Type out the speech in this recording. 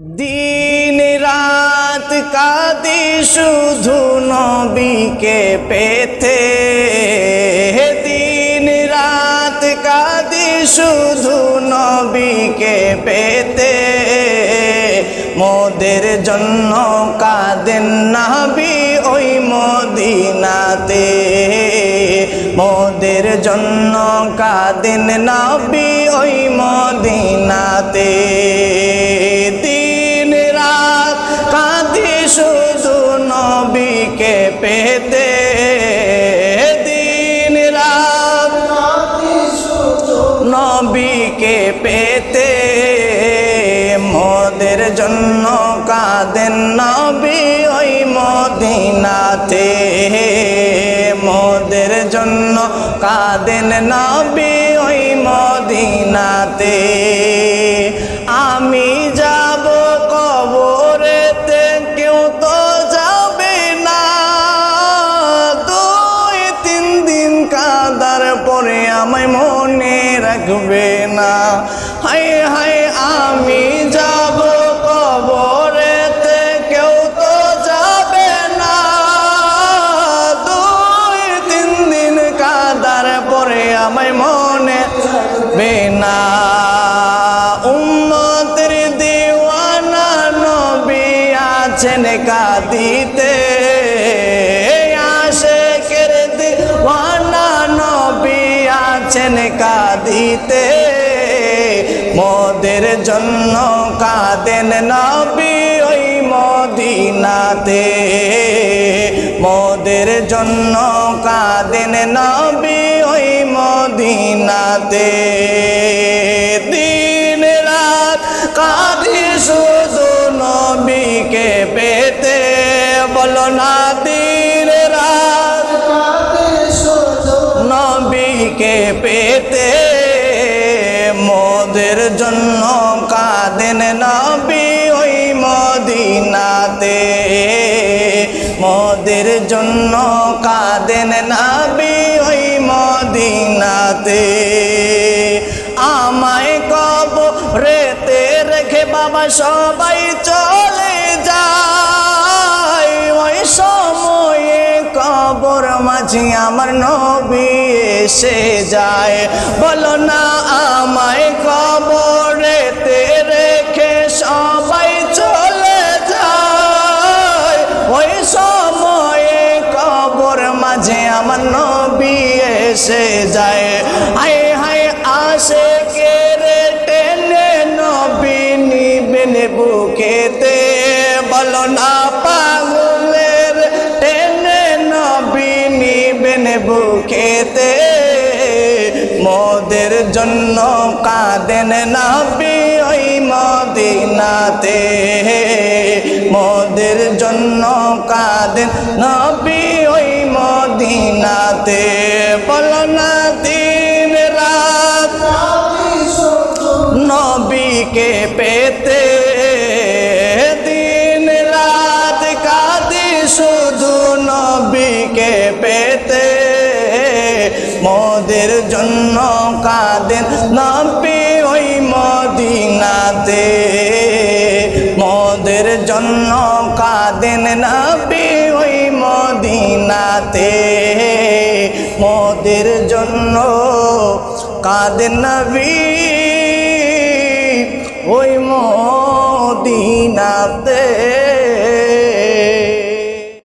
দিন রাত কাঁদি শুধু নবীকে পেতে। দিন রাত কাঁদি শুধু নবীকে পেতে। মোদের জন্য কাঁদেন নাবি ওই মদিনাতে। মোদের জন্য কাঁদেন নাবি ওই মদিনাতে। শুধু নবীকে পেতে দিন রাত। নবীকে পেতে মোদের জন্য কাঁদেন নবী ওই মদিনাতে। মোদের জন্য কাঁদেন নবী ওই মদিনাতে। আমি পরে আমায় মনে রাখবে না। হাই হাই আমি যাব কবরেতে, কেউ তো যাবে না। দুই, তিন দিন কাদার পরে আমায় মনে রাখবে না। উম্মতের দিওয়ানা নবী আছেন কাঁদিতে। আছেন কাঁদিতে, মোদের জন্য কাঁদেন নবী ওই মদিনাতে। মোদের জন্য কাঁদেন নবী ওই মদিনাতে। দিন রাত কাঁদি শুধু নবীকে পেতে, বলো না দিন পেতে মোদের জন্য কাঁদেন নবী ওই মদিনাতে। মোদের জন্য কাঁদেন নবী ওই মদিনাতে। আমায় কব রেতে রেখে বাবা সবাই চলে যায়। ওই সময়ে কবর মাঝি আমার নবী এসে যায়। বলো না, আমায় কবরেতে রেখে সবাই চলে যায়। ওই সময়ে কবর মাঝে আমার নবী এসে যায়। কাঁদেন নবী ওই মদিনাতে। মোদের জন্য কাঁদেন নবী ওই মদিনাতে। বলো না দিন রাত নবীকে পেতে। দিন রাত কাঁদি শুধু নবীকে পেতে। মোদের জন্য কাঁদেন নবী ওই মদিনাতে। মোদের জন্য কাঁদেন নবী ওই মদিনাতে। মোদের জন্য কাঁদেন নবী।